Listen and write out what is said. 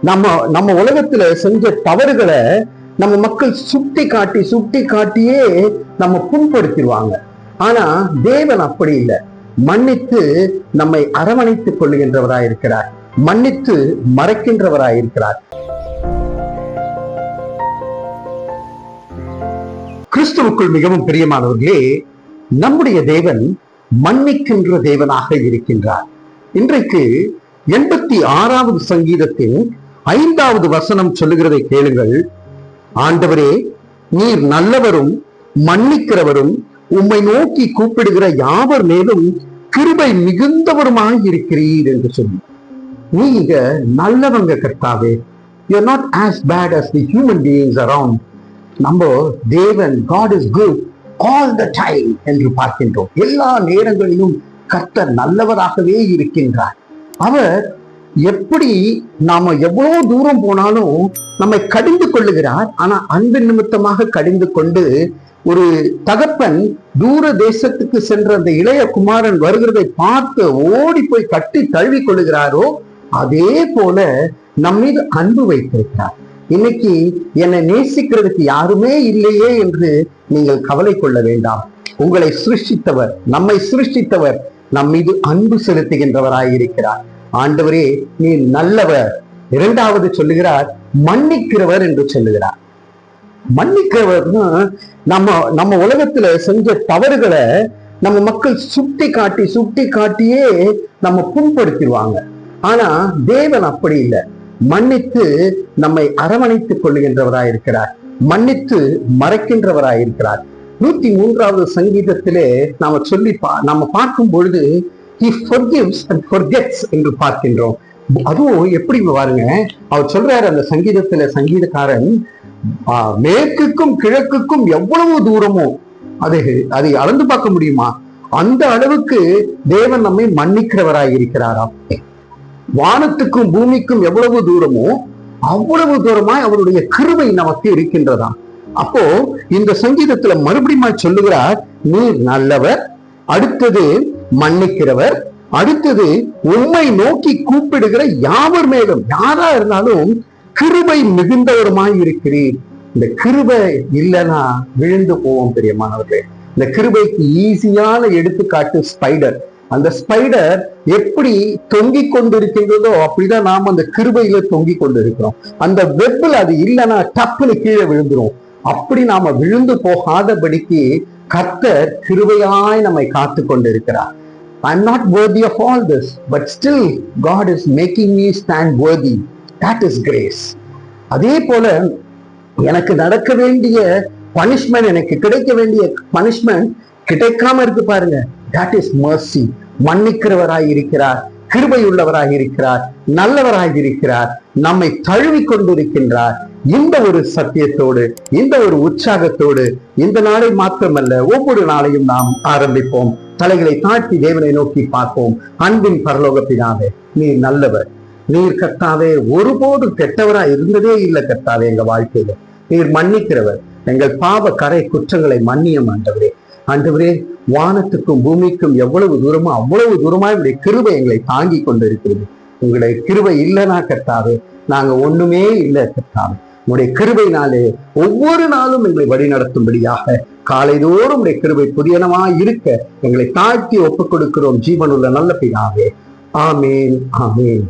நம்ம நம்ம உலகத்துல செஞ்ச தவறுகளை நம்ம மக்கள் சுட்டி காட்டி சுட்டி காட்டியே நம்ம புண்படுத்திடுவாங்க. ஆனா தேவன் அப்படி இல்லை. மன்னித்து நம்மை அரவணைத்துக் கொள்ளுகின்றவராயிருக்கிறார் மன்னித்து மறைக்கின்றவராயிருக்கிறார் கிறிஸ்துவுக்குள் மிகவும் பிரியமானவர்களே நம்முடைய தேவன் மன்னிக்கின்ற தேவனாக இருக்கின்றார். இன்றைக்கு எண்பத்தி ஆறாவது சங்கீதத்தின் ஐந்தாவது வசனம் சொல்லுகிறதை கேளுங்கள். ஆண்டவரே நீர் நல்லவரும் மன்னிக்கிறவரும் உம்மை நோக்கி கூப்பிடுகிற யாவர் மேலும் கிருபை மிகுந்தவருமாய் இருக்கிறீர் என்று சொல்லி. நீங்க நல்லவங்க கர்த்தாவே. You are not as bad as the human beings around நம்ம தேவன் God is good all the time என்று பார்க்கின்றோம். எல்லா நேரங்களிலும் கர்த்தர் நல்லவராகவே இருக்கின்றார். அவர் எப்படி நாம எவ்வளவு தூரம் போனாலும் நம்மை கடிந்து கொள்ளுகிறார். ஆனா அன்பு நிமித்தமாக கடிந்து கொண்டு ஒரு தகப்பன் தூர தேசத்துக்கு சென்ற அந்த இளைய குமாரன் வருகிறதை பார்த்து ஓடி போய் கட்டி தழுவி கொள்ளுகிறாரோ அதே போல நம் மீது அன்பு வைத்திருக்கிறார். இன்னைக்கு என்னை நேசிக்கிறதுக்கு யாருமே இல்லையே என்று நீங்கள் கவலை கொள்ள வேண்டாம். உங்களை சிருஷ்டித்தவர் நம்மை சிருஷ்டித்தவர் நம் மீது அன்பு செலுத்துகின்றவராயிருக்கிறார். ஆண்டவரே நீ நல்லவர். இரண்டாவது சொல்லுகிறார் மன்னிக்கிறவர் என்று சொல்லுகிறார். மன்னிக்கிறவர்னு நம்ம நம்ம உலகத்துல செஞ்ச தவறுகளை நம்ம மக்கள் சுட்டி காட்டி சுட்டி காட்டியே நம்ம புண்படுத்திடுவாங்க. ஆனா தேவன் அப்படி இல்லை. மன்னித்து நம்மை அரவணைத்துக் கொள்ளுகின்றவராயிருக்கிறார். மன்னித்து மறைக்கின்றவராயிருக்கிறார். நூத்தி மூன்றாவது சங்கீதத்திலே நாம சொல்லி நாம பார்க்கும் பொழுது என்று பார்க்கின்றோம். அதுவும் எப்படி பாருங்க அவர் சொல்றாரு அந்த சங்கீதத்துல சங்கீதக்காரன் மேற்குக்கும் கிழக்குக்கும் எவ்வளவு தூரமோ அது அதை அளந்து பார்க்க முடியுமா? அந்த அளவுக்கு தேவன் நம்மை மன்னிக்கிறவராய் இருக்கிறாராம். வானத்துக்கும் பூமிக்கும் எவ்வளவு தூரமோ அவ்வளவு தூரமாய் அவருடைய கருவை நமக்கு இருக்கின்றதாம். அப்போ இந்த சங்கீதத்துல மறுபடியும் சொல்லுகிறார் நீர் நல்லவர் அடுத்தது மன்னிக்கிறவர் அடுத்தது உண்மை நோக்கி கூப்பிடுகிற யாவர் மேலும் யாரா இருந்தாலும் கிருபை மிகுந்தவருமாய் இருக்கிறீர். இந்த கிருபை இல்லைன்னா விழுந்து போவோம் பெரியமானவர்களே இந்த கிருபைக்கு ஈஸியான எடுத்துக்காட்டு ஸ்பைடர். அந்த ஸ்பைடர் எப்படி தொங்கிக் கொண்டிருக்கின்றதோ அப்படிதான் நாம் அந்த கிருபையில தொங்கிக் கொண்டிருக்கிறோம். அந்த வெப்பில் அது இல்லைன்னா டப்புன்னு கீழே விழுந்துரும். அப்படி நாம விழுந்து போகாதபடிக்கு கர்த்தர் கிருபையாய் நம்மை காத்து கொண்டிருக்கிறார் I am not worthy of all this but still God is making me stand worthy that is grace அதே போல எனக்கு நடக்க வேண்டிய பனிஷ்மெண்ட் எனக்கு கிடைக்க வேண்டிய பனிஷ்மெண்ட் கிடைக்காம இருக்கு பாருங்க. தட் இஸ் மர்சி மன்னிக்கிறவராய் இருக்கிறார் கிருபை உள்ளவராக இருக்கிறார் நல்லவராக இருக்கிறார் நம்மை தழுவி கொண்டிருக்கின்றார். இந்த ஒரு சத்தியத்தோடு இந்த ஒரு உற்சாகத்தோடு இந்த நாளை மாத்திரமல்ல ஒவ்வொரு நாளையும் நாம் ஆரம்பிப்போம். தலைகளை தாழ்த்தி தேவனை நோக்கி பார்ப்போம். அன்பின் பரலோகத்தினாவே நீர் நல்லவர். நீர் கர்த்தாவே ஒருபோது கெட்டவரா இருந்ததே இல்லை கர்த்தாவே எங்க வாழ்க்கையில. நீர் மன்னிக்கிறவர். எங்கள் பாவ கரை குற்றங்களை மன்னியம் ஆண்டவரே. ஆண்டவரே வானத்துக்கும் பூமிக்கும் எவ்வளவு தூரமோ அவ்வளவு தூரமா உடைய கிருபை எங்களை தாங்கி கொண்டிருக்கிறது. உங்களுடைய கிருபை இல்லைனா கர்த்தாவே நாங்க ஒண்ணுமே இல்லை கர்த்தாவே. உடைய கிருபைனாலே ஒவ்வொரு நாளும் எங்களை வழிநடத்தும்படியாக காலைதோறும் உடைய கிருபை புதியனமா இருக்க எங்களை தாழ்த்தி ஒப்புக் கொடுக்கிறோம் ஜீவனுள்ள நல்ல பிதாவே. ஆமேன் ஆமேன்.